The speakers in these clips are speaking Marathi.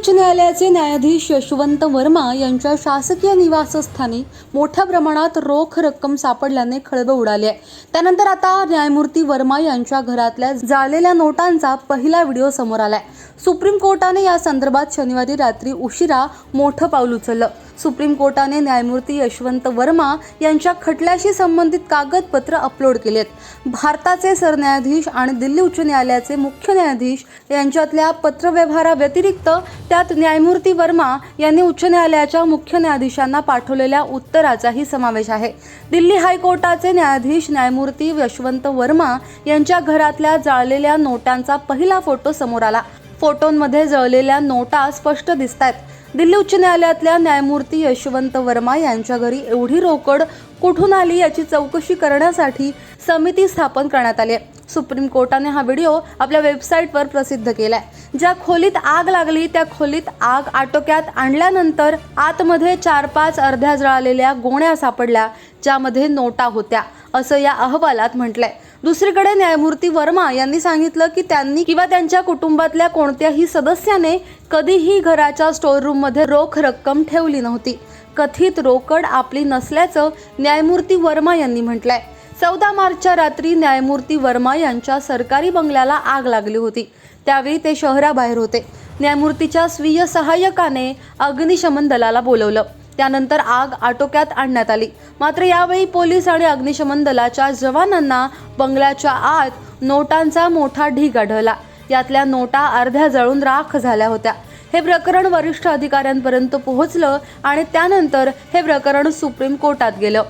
उच्च न्यायालयाचे न्यायाधीश यशवंत वर्मा यांच्या शासकीय निवासस्थानी मोठ्या प्रमाणात रोख रक्कम सापडल्याने खळबळ उडाली आहे. त्यानंतर आता न्यायमूर्ती वर्मा यांच्या घरातल्या जाळलेल्या नोटांचा पहिला व्हिडिओ समोर आलाय. सुप्रीम कोर्टाने या संदर्भात शनिवारी रात्री उशिरा मोठं पाऊल उचललं. सुप्रीम कोर्टाने न्यायमूर्ती यशवंत वर्मा यांच्या खटल्याशी संबंधित कागदपत्र अपलोड केलेत. भारताचे सरन्यायाधीश आणि दिल्ली उच्च न्यायालयाचे मुख्य न्यायाधीश यांच्यातल्या पत्रव्यवहाराव्यतिरिक्त त्यात न्यायमूर्ती वर्मा यांनी उच्च न्यायालयाच्या मुख्य न्यायाधीशांना पाठवलेल्या उत्तराचाही समावेश आहे. दिल्ली हायकोर्टाचे न्यायाधीश न्यायमूर्ती यशवंत वर्मा यांच्या घरातल्या जाळलेल्या नोटांचा पहिला फोटो समोर आला. फोटोंमध्ये जळलेल्या नोटा स्पष्ट दिसत आहेत दिल्ली उच्च न्यायालयातल्या न्यायमूर्ती यशवंत वर्मा यांच्या घरी एवढी रोकड कुठून आली याची चौकशी करण्यासाठी समिती स्थापन करण्यात आली आहे. सुप्रीम कोर्टाने हा व्हिडिओ आपल्या वेबसाईटवर प्रसिद्ध केलाय. ज्या खोलीत आग लागली त्या खोलीत आग आटोक्यात आणल्यानंतर आतमध्ये चार पाच अर्ध्या जळालेल्या गोण्या सापडल्या ज्यामध्ये नोटा होत्या. असं या अहवालात म्हटलंय. दुसरीकडे न्यायमूर्ती वर्मा यांनी सांगितलं की त्यांनी किंवा त्यांच्या कुटुंबातल्या कोणत्याही सदस्याने कधीही घराच्या स्टोअर रूममध्ये रोख रक्कम ठेवली नव्हती. कथित रोकड आपली नसल्याचं न्यायमूर्ती वर्मा यांनी म्हटलंय. चौदा मार्चच्या रात्री न्यायमूर्ती वर्मा यांच्या सरकारी बंगल्याला आग लागली होती. त्यावेळी ते शहराबाहेर होते. न्यायमूर्तीच्या स्वीय सहाय्यकाने अग्निशमन दलाला बोलवलं. त्यानंतर आग आटोक्यात आणण्यात आली. मात्र यावेळी पोलीस आणि अग्निशमन दलाच्या जवानांना बंगल्याच्या आत नोटांचा मोठा ढीग आढळला. यातल्या नोटा अर्ध्या जळून राख झाल्या होत्या. हे प्रकरण वरिष्ठ अधिकाऱ्यांपर्यंत पोहोचलं आणि त्यानंतर हे प्रकरण सुप्रीम कोर्टात गेलं.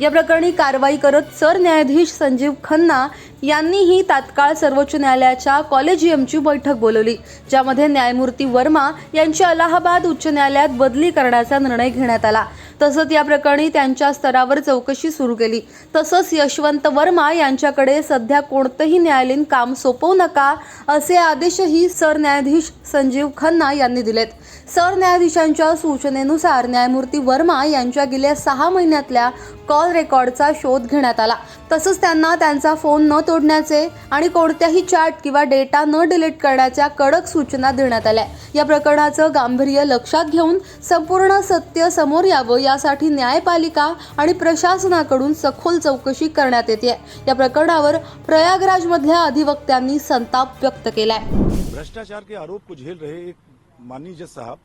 या प्रकरणी कारवाई करत सरन्यायाधीश संजीव खन्ना यांनीही तात्काळ सर्वोच्च न्यायालयाच्या कॉलेजियमची बैठक बोलवली ज्यामध्ये न्यायमूर्ती वर्मा यांची अलाहाबाद उच्च न्यायालयात बदली करण्याचा निर्णय घेण्यात आला. तसंच या प्रकरणी त्यांच्या स्तरावर चौकशी सुरू केली. तसंच यशवंत वर्मा यांच्याकडे सध्या कोणतंही न्यायालयीन काम सोपवू नका असे आदेशही सरन्यायाधीश संजीव खन्ना यांनी दिलेत. सरन्यायाधीशांच्या सूचनेनुसार न्यायमूर्ती वर्मा यांच्या गेल्या सहा महिन्यातल्या कॉल रेकॉर्डचा शोध घेण्यात आला. तसंच त्यांना त्यांचा फोन न तोडण्याचे आणि कोणत्याही चॅट किंवा डेटा न डिलीट करण्याच्या कडक सूचना देण्यात आल्या. या प्रकरणाचं गांभीर्य लक्षात घेऊन संपूर्ण सत्य समोर यावं यासाठी न्यायपालिका आणि प्रशासनाकडून सखोल चौकशी करण्यात येते या प्रकरणावर प्रयागराजमधल्या अधिवक्त्यांनी संताप व्यक्त केलाय. भ्रष्टाचार के आरोप को झेल रहे एक माननीय जज साहब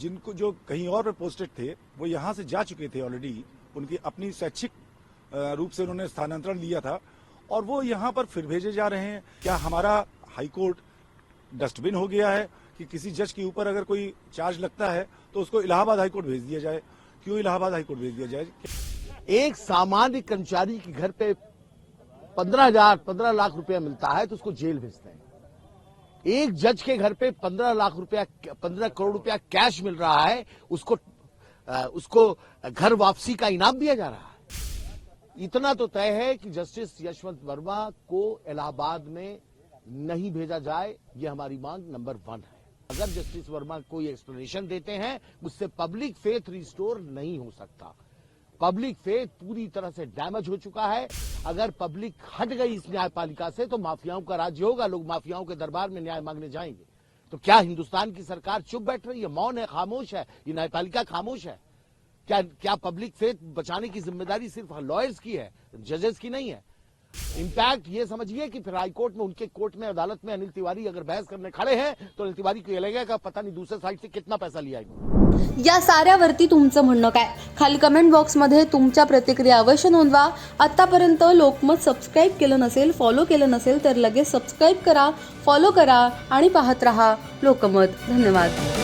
जिनको जो कहीं और पोस्टेड थे वो यहाँ से जा चुके थे ऑलरेडी उनकी अपनी स्वैच्छिक रूप से उन्होंने स्थानांतरण लिया था। और वो यहाँ पर फिर भेजे जा रहे हैं। क्या हमारा हाईकोर्ट डस्टबिन हो गया है कि किसी जज के ऊपर अगर कोई चार्ज लगता है तो उसको इलाहाबाद हाईकोर्ट भेज दिया जाए? क्यों इलाहाबाद हाईकोर्ट भेज दिया जाए? एक सामान्य कर्मचारी के घर पे पंद्रह हज़ार, पंद्रह लाख रुपया मिलता है तो उसको जेल भेजते हैं। एक जज के घर पे पंद्रह लाख रुपया, पंद्रह करोड़ रुपया कैश मिल रहा है, उसको उसको घर वापसी का इनाम दिया जा रहा है। इतना तो तय है कि जस्टिस यशवंत वर्मा को इलाहाबाद में नहीं भेजा जाए ये हमारी मांग नंबर वन है। अगर जस्टिस वर्मा कोई एक्सप्लेनेशन देते हैं, उससे पब्लिक फेथ रिस्टोर नहीं हो सकता। पब्लिक फेथ पूरी तरह से डैमेज हो चुका है। अगर पब्लिक हट गई इस न्यायपालिका से तो माफियाओं का राज्य होगा, लोग माफियाओं के दरबार में न्याय मांगने जाएँगे। तो क्या हिंदुस्तान की सरकार चुप बैठ रही है? मौन है, खामोश है? ये न्यायपालिका खामोश है? क्या क्या पब्लिक फेथ बचाने की जिम्मेदारी सिर्फ लॉयर्स की है जजेस की नहीं है? इनफैक्ट ये समझिए कि फिर हाईकोर्ट में उनके कोर्ट में अदालत में अनिल तिवारी अगर बहस करने खड़े हैं तो अनिल तिवारी को ये लगेगा पता नहीं दूसरे साइड से कितना पैसा लिया है। या साऱ्यावरती तुमचं म्हणणं काय? खाली कमेंट बॉक्समध्ये तुमच्या प्रतिक्रिया अवश्य नोंदवा. आतापर्यंत लोकमत सबस्क्राईब केलं नसेल फॉलो केलं नसेल तर लगेच सबस्क्राईब करा फॉलो करा आणि पाहत रहा लोकमत. धन्यवाद.